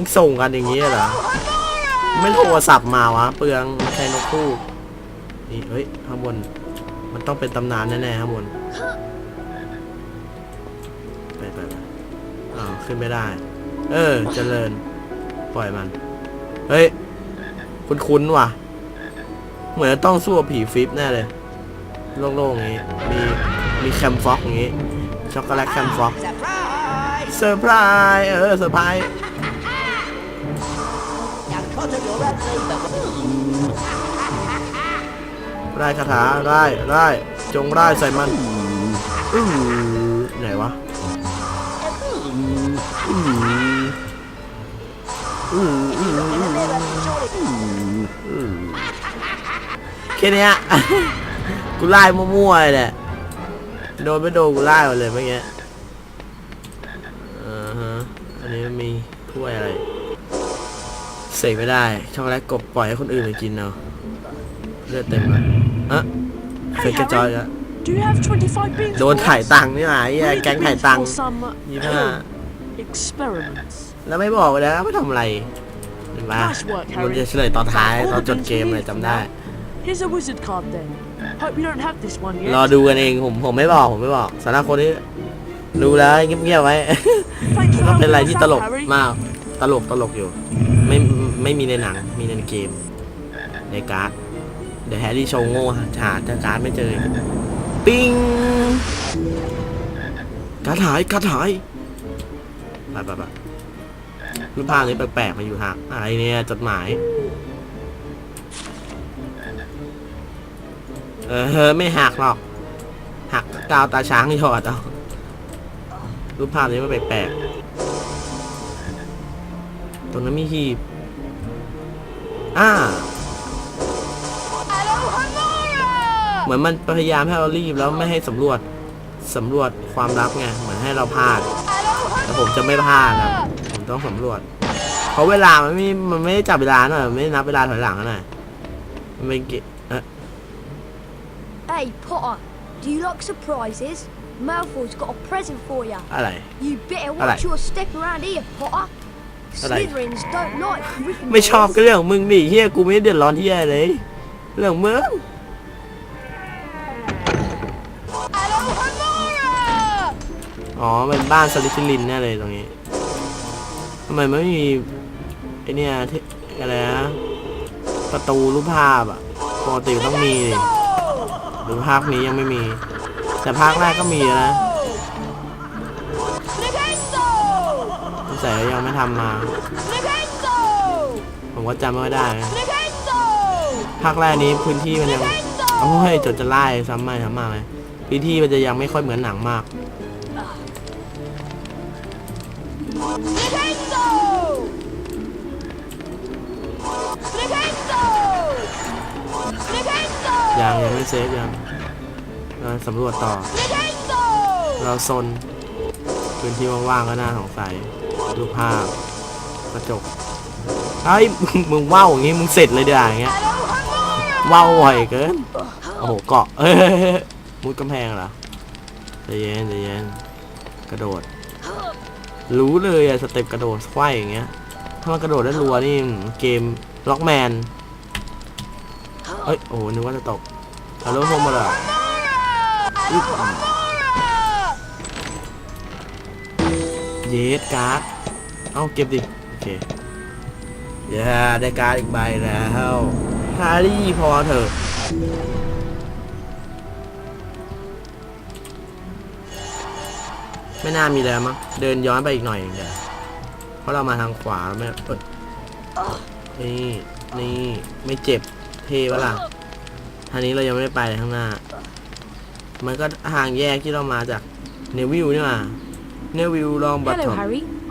มึงส่งกันอย่างนี้เหรอ ไม่โทรศัพท์มาวะ เปลืองใช้นกคู่นี่เฮ้ยข้างบน มันต้องเป็นตำนานแน่ๆข้างบน ไปไปไปอ้าวขึ้นไม่ได้ เออเจริญ ปล่อยมัน เฮ้ย คุ้นๆว่ะ เหมือนต้องสู้กับผีฟิปแน่เลย โล่งๆอย่างงี้ มี มีแคมฟ็อกอย่างงี้ ช็อกโกแลตแคมฟ็อกเซอร์ไพรส์เออเซอร์ไพรส์ Now cut of your red label. ไล่คาถาไล่ไล่จงไล่ใส่มันอือไหนวะอืออืออืออือแค่นี้กูไล่มั่วๆเลยโดนไม่โดนกูไล่เลยเมื่อกี้อ่าฮะอันนี้มีถ้วยอะไร เสกไม่ได้ ช็อกโกแลตกบปล่อยให้คนอื่นไปกินเอาเลือดเต็มเลยอะเฟกกระจอยอะ Do you have 25 beans? โดน for ถ่าย us? ตังค์นี่หว่าไอ้เหี้ย Ready แก๊ง to ถ่าย beans ตังค์ for some, uh, ยี่ห้า experiments. แล้วไม่บอกเลยนะไม่ทำอะไรเห็นปะ Nice work, มัน Harry. จะเฉลยตอนท้าย All ตอน the จด beans เกม we เลย need จำ for ได้ now. Here's a wizard card then. Hope you don't have this one yet. รอดูกันเองผมผมไม่บอกผมไม่บอกสำหรับคนที่รู้แล้วเงียบๆไว้ Thanks for ก็เป็น helping อะไร us ที่ out, ตลก Harry. มาก ตลกตลกอยู่ ไม่ไม่มีในหนัง มีในเกม ในการ์ด เดี๋ยวแฮร์รี่โชว์โง่หาหาการ์ดไม่เจอ ปิ้งการ์ดหายการ์ดหายไปไปไปรูปภาพนี้แปลกๆมาอยู่ห่างอะไรเนี่ยจดหมาย เออไม่หักหรอก หักกาวตาช้างหยอดเอารูปภาพนี้มันแปลกๆ ตรงนั้นมีหีบอ่าเหมือนมันพยายามให้เรารีบแล้วไม่ให้สำรวจสำรวจความลับไงเหมือนให้เราพลาดแต่ผมจะไม่พลาดนะผมต้องสำรวจ เพราะเวลามันไม่มันไม่ได้จับเวลาหน่อยมันไม่ได้นับเวลาถอยหลังหน่อยมันเป็นเกเอะ Hey, Potter, do you like surprises? Malfoy's got a present for you. อะไร You better Hello. watch your step around here, Potter. Hello. Slytherins don't like Gryffindors. ไม่ชอบก็เรื่องของมึงดิเฮียกูไม่ได้เดือดร้อนที่อะไรเลย เรื่องของมึงอ๋อเป็นบ้านสลิทิลินแน่เลยตรงนี้ทำไมไม่มีไอเนี่ยที่อะไรนะประตูรูปภาพอะปกติต้องมีดิหรือภาคนี้ยังไม่มี แต่ภาคแรกก็มีนะ แต่ยังไม่ทำมา ผมก็จำไม่ได้ ภาคแรกนี้พื้นที่มันยังโอ้ยจดจะไล่ซ้ำไม่ซ้ำมาไหมพื้นที่มันจะยังไม่ค่อยเหมือนหนังมากยังยังไม่เซฟยังเราสำรวจต่อ เราซนพื้นที่ว่างๆก็น่าสงสัย รูปภาพกระจกไอ้มึงว่าวอย่างงี้มึงเสร็จเลยเดี๋ยวอย่างเงี้ยว่าวบ่อยเกินโอ้โหเกาะเอ้ยมุดกำแพงเหรอใจเย็นใจเย็นกระโดด รู้เลยอะสเต็ปกระโดดไขว้อย่างเงี้ย ถ้ามันกระโดดได้รัวนี่เกมล็อกแมนเอ้ยโอ้โหนึกว่าจะตกฮัลโหลโฮมมาละเยสการ์ด เอาเก็บดิ โอเคเย้ได้การอีกใบแล้วฮารี่พอเถอะไม่น่ามีแล้วมั้งเดินย้อนไปอีกหน่อยเองเดี๋ยวเพราะเรามาทางขวาไม่เปิดนี่นี่ไม่เจ็บเท่ปะล่ะทางนี้เรายังไม่ได้ไปข้างหน้า มันก็ทางแยกที่เรามาจากเนวิลนี่มาเนวิลลองบัตทอม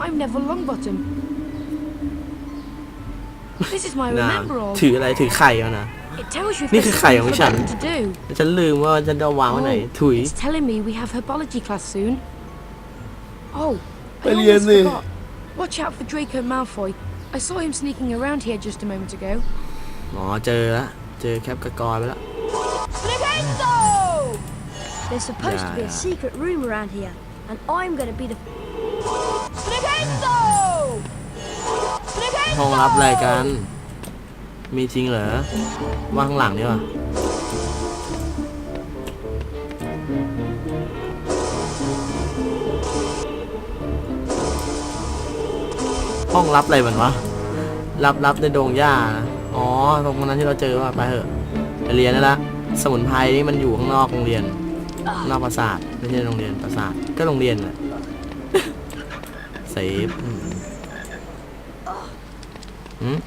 I'm Neville Longbottom. this is my นะ remember all. ถืออะไรถือไข่มานะ It tells you if Ni there'sคือไข่ของ something ฉัน forbidden to do. ฉันลืมว่าฉันจะวางไว้ไหน ถุย It's telling me we have herbology class soon. Oh, I Well, almost yeah, forgot. Watch out for Draco Malfoy. I saw him sneaking around here just a moment ago. อ๋อเจอแล้ว เจอแคปกระกรไปแล้ว There's supposed to be a Yeah. secret room around here, and I'm gonna be the ห้องรับอะไรกัน มีจริงเหรอ ว่าข้างหลังดีกว่าห้องรับอะไรเหมันวะ รับรับในดงหญ้า อ๋อ ตรงนั้นที่เราเจอว่าไปเถอะไปเรียนนั่นละ สมุนไพรนี่มันอยู่ข้างนอกโรงเรียน นอกปราสาท ไม่ใช่โรงเรียนปราสาท ก็โรงเรียนแหละเซฟ หืม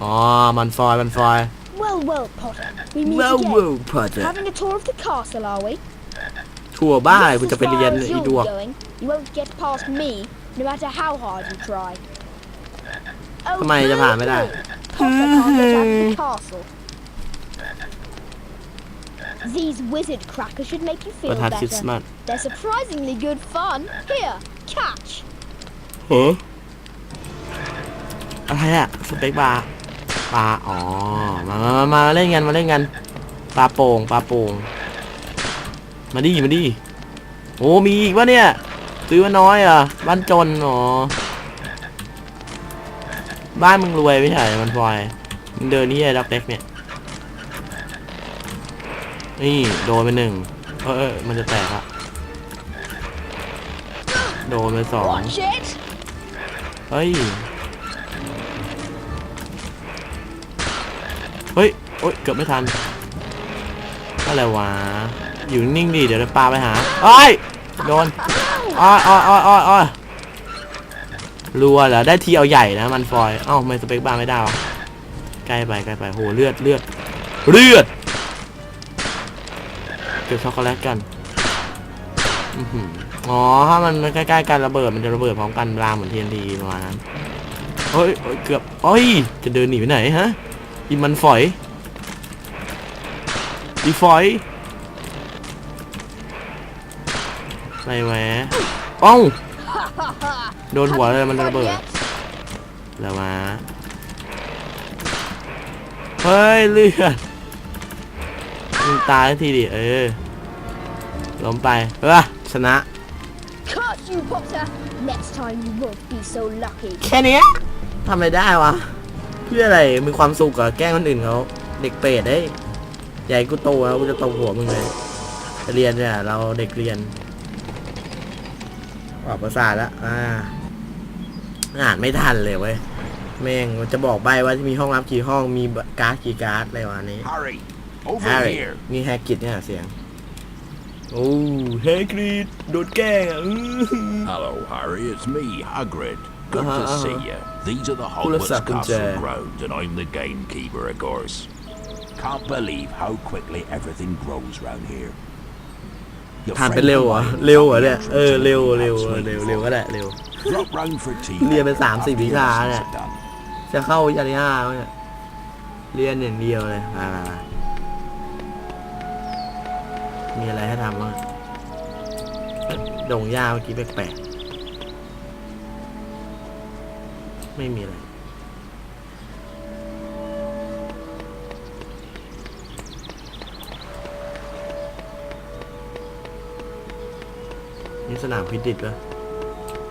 อ๋อ มันฟอยมันฟอย Well, well, Potter. We meet ว้าว again. ว้าวพอจะ Having a tour of the castle, are we? ทัวร์บ้าอะไรกู Just จะ as ไปเรียน far as อี you're ดวก going, you won't get past me, no matter how hard you try. Oh, ทำไมจะผ่านไม่ได้ boo-hoo. Potter can't get out of the castle. These wizard crackers should make you ป feel ระทัดคริสต์ better. มาส They're surprisingly good fun. Here, catch. เฮ้ อะไรอะสเต็กบาร์ปลาอ๋อมามามามาเล่นกันมาเล่นกันปลาโป่งปลาโป่งมาดิมาดิโอ้มีอีกวะเนี่ยซื้อมาน้อยอะบ้านจนอ๋อบ้านมึงรวยไม่ใช่มันพลอยมึงเดินนี่ไอ้ด็อกเด็กเนี่ยนี่โดนไปหนึ่งเออเออมันจะแตกอะโดนไปสอง Watch it. เฮ้ย อ๊ยเกือบไม่ทันอะไรวะอยู่นิ่งดิเดี๋ยวจะปาไปหาโอ้ยโดนอ้อยอ้อยอ้อยอ้อยอ้อยรัวเหรอได้ทีเอาใหญ่นะมันฟอยเอ้าไม่สเปคบาไม่ได้วะใกล้ไปใกล้ไปโหเลือดเลือดเลือดเก็บช็อกโกแลตกันอ๋อถ้ามันใกล้ๆกันระเบิดมันจะระเบิดพร้อมกันรามเหมือน TNT ประมาณนั้นเฮ้ยเฮ้ยเกือบเฮ้ยจะเดินหนีไปไหนฮะอีมันฝอย อีฝอยอะไรแหวะเอ้าโดนหัวเลยมันระเบิดแล้วมาเฮ้ยเลือดมึงตายสักทีดิเออล้มไปเออชนะ Curse you, Potter. Next time you won't be so lucky. แค่เนี้ยทำอะไรได้วะ เพื่ออะไร มีความสุขกับแกล้งคนอื่นเขา เด็กเปรตได้ย ใหญ่กูโตแล้วกูจะตบหัวมึงเลยไปเรียนเนี่ยเราเด็กเรียนออกภาษาทแล้วอ่าอ่านไม่ทันเลยเว้ยแม่งมันจะบอกใบว่ามีห้องรับกี่ห้องมีการ์ดกี่การ์ดอะไรวะนี้ Harry, over แฮร์รี่ here. นี่แฮกกิดเนี่ยเสียงโอ้แฮกริดโดนแกล้งอะอื้อ Hello, Harry. It's me, Hagrid. Good Uh-huh, to see uh-huh. you. These are the Pull us Hogwarts up and, Castle uh, grounds, and I'm the gamekeeper, of course. Can't believe how quickly everything grows round here. Your ผ่านไป friend เร็วเหรอ Hermione เร็วเหรอเนี่ย is เออเร็วเร็ว absolutely เออเร็วเร็วก็ได้เร็ว Drop round for tea. เรียนไปสามสี่ after วิ your ชา lessons เนี่ย are done. จะเข้าวิชาที่ห้าแล้วเนี่ยเรียนอย่างเดียวเลยมามามามีอะไรให้ทำบ้างเอ๊ะดงหญ้าเมื่อกี้แปลกๆไม่มีอะไร นี่สนามพิดิตปะ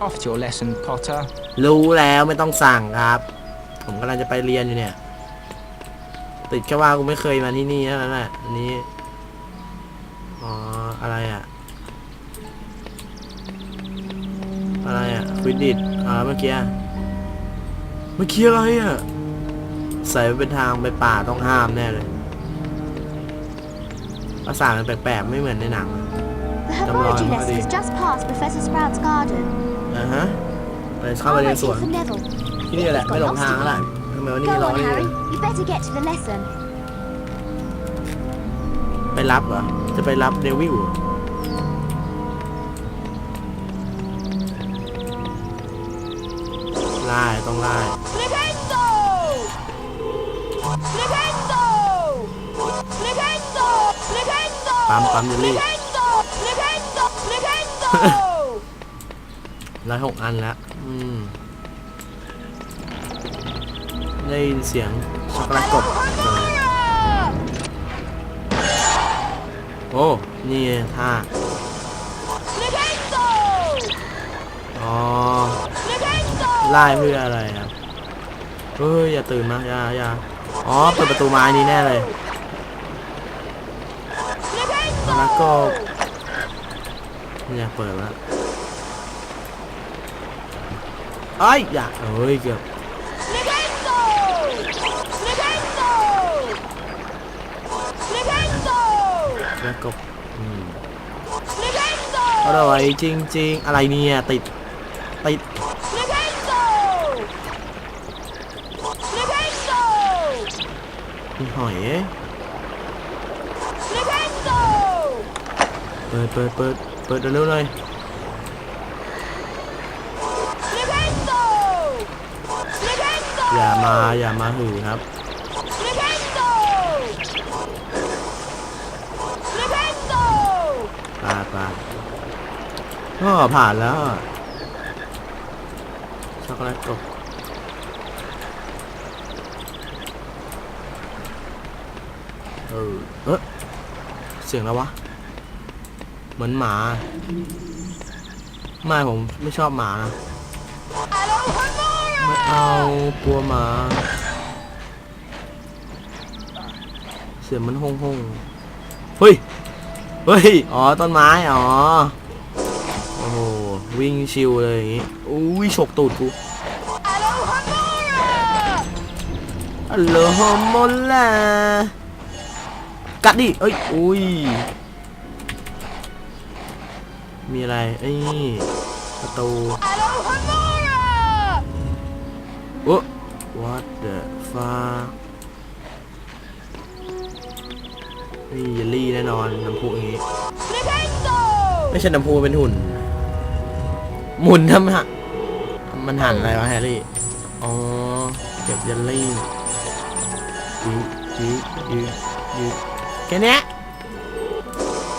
Off to your lesson, Potter. รู้แล้วไม่ต้องสั่งครับ ผมกำลังจะไปเรียนอยู่เนี่ย ติดแค่ว่ากูไม่เคยมาที่นี่เท่านั้นแหละอันนี้ อ๋อ อะไรอะอะไรอะควิดดิตอ่าเมื่อกี้อะเมื่อกี้อะไรอะใส่เป็นทางไปป่าต้องห้ามแน่เลยภาษามันแปลกๆไม่เหมือนในหนัง The Come on, herbology lesson Harry. is just past Professor Sprout's garden. อ่าฮะไปเข้าไป I'll ใน wait สวน here for Neville. ที่นี่แหละไม่หลงทางแล้วล่ะทำไมวันนี้ Go ร้อง on, นี่ Harry. You better get to the lesson. ไปรับเหรอ จะไปรับเดวิลเหรอไล่ต้องไล่ Flipendo! Flipendo! Flipendo! Flipendo! ปั๊มปั๊มเยลลี่ Flipendo! Flipendo! Flipendo! ร้อยหกอันแล้วอืม ได้ยินเสียงช็อกโกแลตกบโอ้ นี่ไงท่า Flipendo! อ๋อ Flipendo! ไล่เพื่ออะไรครับ เฮ้ย อย่าตื่นมาอย่าอย่าอ๋อ เปิดประตูไม้นี้แน่เลยแล้วก็ ไม่อยากเปิดแล้วไอ้ยอย่าเอ้ยเกือบ Flipendo! Flipendo! Flipendo! แล้วก็อืม Flipendo! อร่อยจริง ๆ อะไรเนี่ย ติด ติด Flipendo! Flipendo! มีหอยเอ้ย Flipendo! เปิดเปิดเปิด เปิดเร็วๆเลย Flipendo! Flipendo! อย่ามาอย่ามาหือครับ Flipendo! Flipendo! ปาดปาดก็ผ่านแล้วอะช็อกโกแลตกบเออเอะเสียงแล้ววะ เหมือนหมา ไม่ผมไม่ชอบหมานะ ไม่เอากลัวหมา เสียงมันห้องห้องเฮ้ย เฮ้ย อ๋อ ต้นไม้ อ๋อ โอ้โห วิ่งชิวเลยอย่างงี้ อุ้ยฉกตูดกูอัลโหลฮอมอลล่ากัดดิ เอ้ย อุ้ย มีอะไรเอ้ยนี่ประตูโอ้ what the fuck นี่เยลลี่แน่นอนน้ำพุอย่างงี้ Flipendo! ไม่ใช่น้ำพุเป็นหุ่น หมุนทำฮะมันหันอะไรวะแฮร์รี่ อ๋อ เก็บเยลลี่ยืดยืดยืดยืดแค่เนี้ย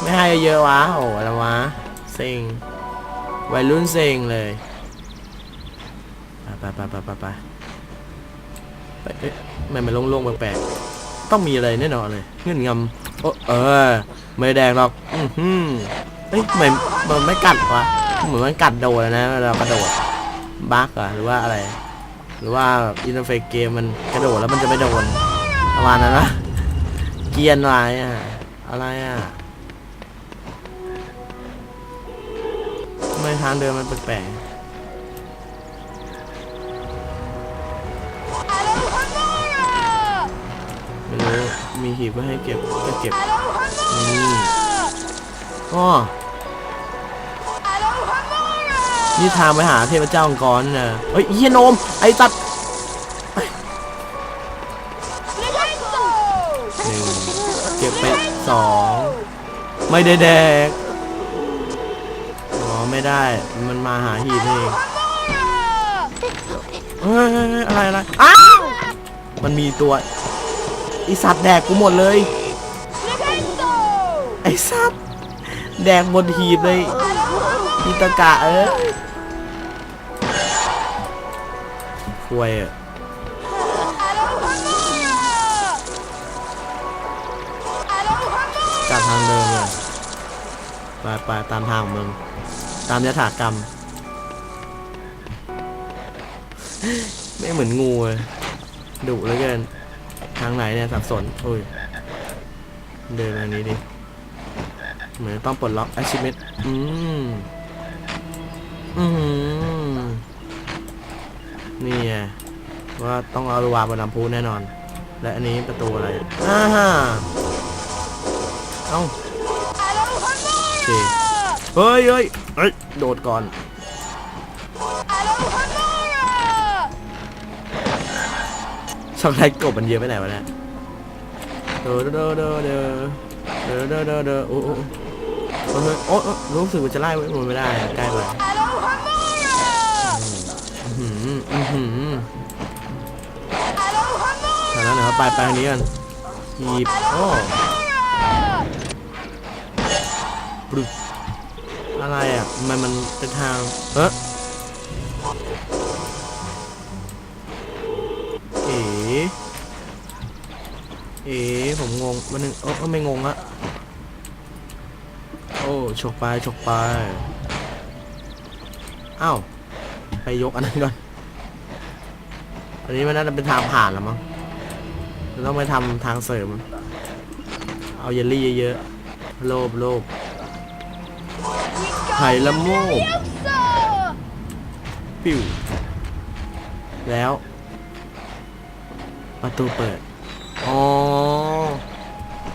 ไม่ให้เยอะวะ โอ้อะไรวะ เซ็งวัยรุ่นเซ็งเลยไปไปไปไปไปไปเอ๊ะทำไมมันโล่งๆแปลกๆต้องมีอะไรแน่นอนเลย เงื่อนงำโอ้เออ ไม่แดงหรอก อือหือเอ้ยทำไมมันไม่กัดวะเหมือนมันกัดโดนนะเวลากระโดดบั๊กอะหรือว่าอะไร หรือว่าอินเทอร์เฟซเกมมันกระโดดแล้วมันจะไม่โดนประมาณนั้นนะเกียนอะไรอะอะไรอะ ไมทางเดินมันแปลกๆไม่รู้มีหีบไว้ให้เก็บก็เก็บนี่อ๋อนี่ทางไปหาเทพเจ้าองค์กรนะเฮ้ยเฮียโนม ไอ้ตัดหนึ่งเก็บไปสองไม่ได้แดก ไม่ได้ มันมาหาหีบเองเฮ้ยเฮ้ยเฮ้ยอะไรอะไรอ้าวมันมีตัวไอสัตว์แดกกูหมดเลย Flipendo! ไอสัตว์แดกบนหีบเลยอีตะกะเอ้ยควยอะกลับทางเดิมเลยไปไปตามทางของมึง ตามยถากรรม ไม่เหมือนงูเลยดุเหลือเกิน ทางไหนเนี่ยสับสนโอ้ย เดินทางนี้ดิ เหมือนต้องปลดล็อก achievement อืม อืม นี่ไงว่าต้องเอาวางบนลำพูแน่นอน และอันนี้ประตูอะไรอ่าเอ้าโอเคเฮ้ยเฮ้ย เฮ้ย โดดก่อนช็อกโกแลตกบมันเยอะไปไหนวะเนี่ยเดอเดอเดอเดอเดอเดอเดอเดอโอ้โอ้โอ้โอ้โอ้รู้สึกว่าจะไล่ไมันไม่ได้ใกล้ไปอือหืออือหือทางนั้นนะครับไปไปทางนี้กันหยิบโอ้ปรึก อะไรอะทำไมมันเป็นทางเฮ้เอ๋เอ๋ผมงงวันนึงเออไม่งงอะโอ้ฉกไปฉกไปอ้าวไปยกอันนั้นก่อนอันนี้มันน่าจะเป็นทางผ่านแล้วมั้งต้องไปทำทางเสริม เอาเยลลี่เยอะๆโลบโลบ ไผ่ละโมบปิวแล้ว ประตูเปิด อ๋อ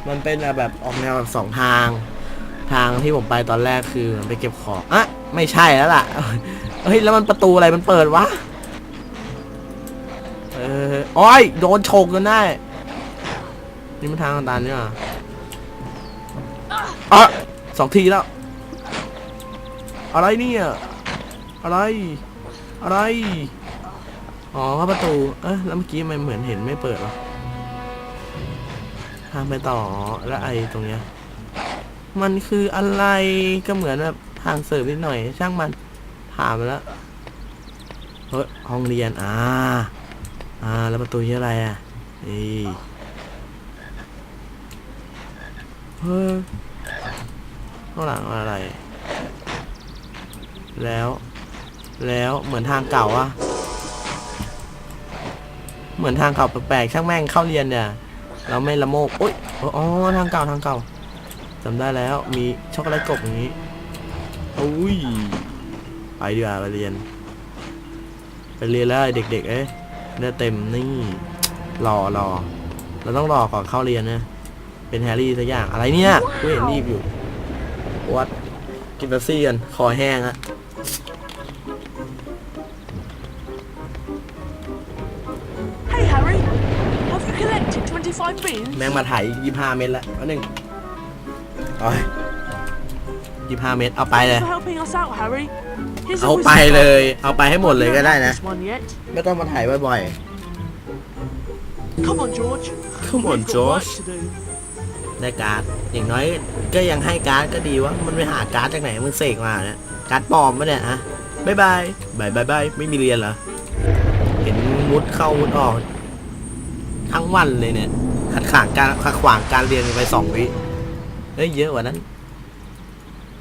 มันเป็นแบบออกแนวแบบสองทาง ทางที่ผมไปตอนแรกคือมันไปเก็บของอะไม่ใช่แล้วล่ะ เฮ้ย แล้วมันประตูอะไรมันเปิดวะ เอออ้อยโดนฉกจนได้ นี่มันทางตันนี่หว่าอะสองทีแล้ว อะไรเนี่ย อะไร อะไร อ๋อประตู เอ๊ะแล้วเมื่อกี้มันเหมือนเห็นไม่เปิดวะทางไปต่อแล้วไอตรงเนี้ย มันคืออะไรก็เหมือนแบบทางเสริมนิดหน่อย ช่างมันผ่านไปแล้วเฮ้ยห้องเรียน อ่า อ่า แล้วประตูที่อะไรอะนี่เฮ้ยข้างหลังอะไร แล้ว แล้วเหมือนทางเก่าอะเหมือนทางเก่าแปลกๆช่างแม่งเข้าเรียนเนี่ย เราไม่ละโมบโอ๊ยอ๋อทางเก่าทางเก่าจำได้แล้วมีช็อกโกแลตกบอย่างนี้อุ้ยไปดีกว่าไปเรียน ไปเรียนแล้วเด็ก ๆ เอ้ยเนื้อเต็มนี่รอรอเราต้องรอก่อนเข้าเรียนนะเป็นแฮร์รี่สักอย่างอะไรเนี่ยกูเห็นรีบอยู่วัดกินเบปซี่กันคอแห้งอะ แม่งมาถ่ายยี่ห้าเมตรแล้วอันหนึ่งโอ้ยยี่ห้าเมตรเอาไปเลย For helping us out, Harry. Here's a เอาไป whistle. เลย เอาไปให้หมดเลยก็ได้นะ This one yet. ไม่ต้องมาถ่ายบ่อย Come on, George. Come on, We've got George. work to do. ๆได้การ์ด อย่างน้อยก็ยังให้การ์ดก็ดีวะมันไปหาการ์ดจากไหนมึงเสกมาเนี่ย การ์ดปลอมปะเนี่ยฮะบายบายบายบายบายไม่มีเรียนเหรอ เห็นมุดเข้ามุดออก ทั้งวันเลยเนี่ย ขัดขวางการขัดขวางการเรียนไปสองวิเฮ้ยเยอะกว่านั้น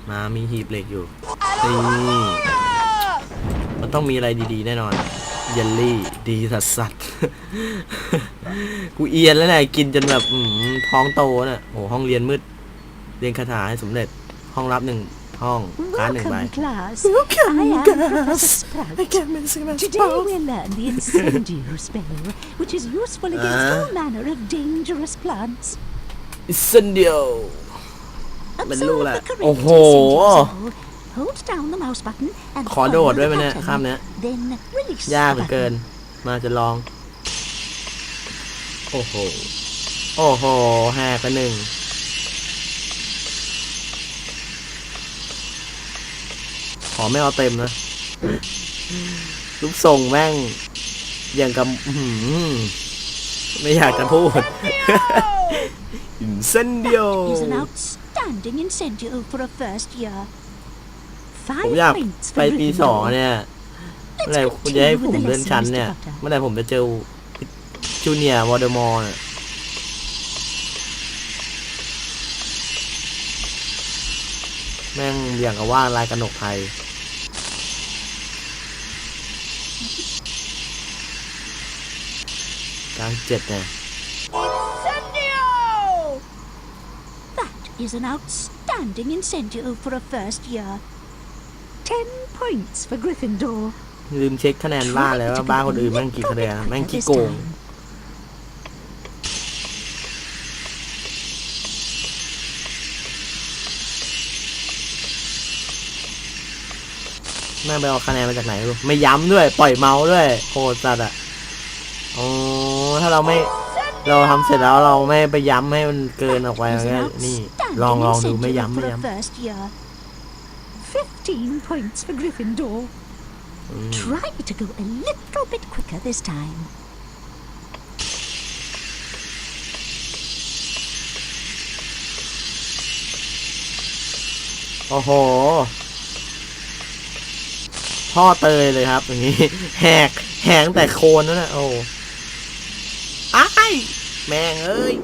มามีหีบเหล็กอยู่นี่มันต้องมีอะไรดีๆแน่นอนเยลลี่ดีสัสสัสกูเอียนแล้วเนี่ยกินจนแบบท้องโตน่ะโอ้ห้องเรียนมืด เรียนคาถาให้สำเร็จห้องรับหนึ่ง ห้องการดหนึ่งใบ Welcome, class. I am Professor Sprout. Today we'll learn the incendio spell, which is useful against Ah. all manner of dangerous plants. อิสเดียวเป็นลูก Observe แหละ the correct โอ้โห incendio symbol. Hold down the mouse button and ขอโดด follow ด้วย the ไหมเนี่ย pattern. ข้ามเนี้ย Then release ยาก the เหลือเกิน button. มาจะลอง โอ้โห โอ้โหแหกไปหนึ่ง อไม่เอาเต็มนะรูปทรงแม่ง อย่างกับอื้อหือไม่อยากจะพูดอินเซนเดียว Is an outstanding incendio for a first year. ผม Five อยาก points ไป for ปีสอง Gryffindor. เนี่ยเมื่อไหร่คุณจะให้ผมเลื่อนชั้นเนี่ย เมื่อไหร่ผมจะเจอจูเนียร์วอเดอมอร์แม่งอย่างกับว่าลายกระหนกไทย กลางเจ็ดเนี่ย Incendio! That is an outstanding incendio for a first year. Ten points for Gryffindor. ลืมเช็คคะแนนบ้านแล้วว่าบ้านคนอื่นแม่งกี่คะแนนแม่งกี่โกง แม่งไปเอาคะแนนมาจากไหนไม่รู้ไม่ย้ำด้วย ปล่อยเมาส์ด้วยโคตรจัดอะ อ๋อถ้าเราไม่เราทำเสร็จแล้วเราไม่ไปย้ำให้มันเกินออกไป That มัน is ก็ an นี่ outstanding ลองลองดูไม่ incendio ย้ำไม่ for a ย้ first year. Fifteen points for Gryffindor. ำอืม Try to go a little bit quicker this time. โอ้โห พ่อเตยเลยครับอย่างนี้ แหก แหงแต่โคนนั่นแหละโอ้อ้าย แม่งเอ้ย